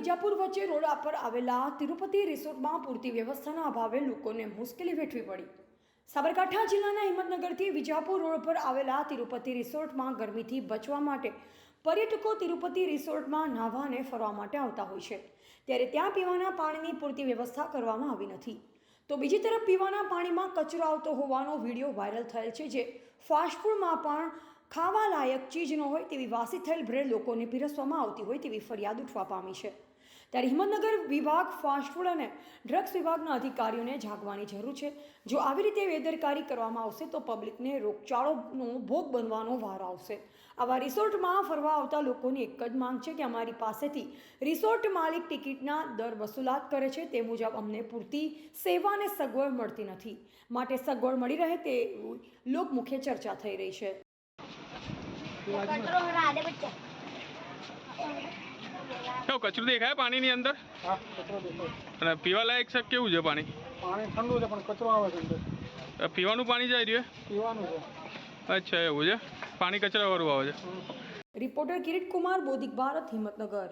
વિજાપુર વચ્ચે રોડ પર આવેલા તિરુપતિ રિસોર્ટમાં પૂરતી વ્યવસ્થાના અભાવે લોકોને મુશ્કેલી વેઠવી પડી. સાબરકાંઠા જિલ્લાના હિંમતનગરથી વિજાપુર રોડ પર આવેલા તિરુપતિ રિસોર્ટમાં ગરમીથી બચવા માટે પર્યટકો તિરુપતિ રિસોર્ટમાં નાહવા અને ફરવા માટે આવતા હોય છે. ત્યારે ત્યાં પીવાના પાણીની પૂરતી વ્યવસ્થા કરવામાં આવી નથી. તો બીજી તરફ પીવાના પાણીમાં કચરો આવતો હોવાનો વીડિયો વાયરલ થયેલ છે જે ફાસ્ટફૂડમાં પણ ખાવા લાયક ચીજ ન હોય તેવી વાસી થયેલ બ્રેડ લોકોને પીરસવામાં આવતી હોય તેવી ફરિયાદ ઉઠવા પામી છે. ત્યારે હિંમતનગર વિભાગ, ફાસ્ટફૂડ અને ડ્રગ્સ વિભાગના અધિકારીઓને જાગવાની જરૂર છે. જો આવી રીતે બેદરકારી કરવામાં આવશે તો પબ્લિકને રોગચાળોનો ભોગ બનવાનો વારો આવશે. આવા રિસોર્ટમાં ફરવા આવતા લોકોની એક જ માંગ છે કે અમારી પાસેથી રિસોર્ટ માલિક ટિકિટના દર વસૂલાત કરે છે. તે મુજબ અમને પૂરતી સેવા અને સગવડ મળતી નથી. માટે સગવડ મળી રહે તે લોકમુખ્ય ચર્ચા થઈ રહી છે. કેવું કચરું દેખાય પાણીની અંદર? હા કચરો દેખાય. અને પીવા લાયક છે કેવું છે પાણી? પાણી ઠંડુ છે પણ કચરો આવે છે અંદર. પીવાનું પાણી જાય રહ્યું પીવાનું છે. અચ્છા એવું છે? પાણી કચરા વાળું આવે છે? રિપોર્ટર કિરીટ કુમાર બોધિક ભારત હિંમતનગર.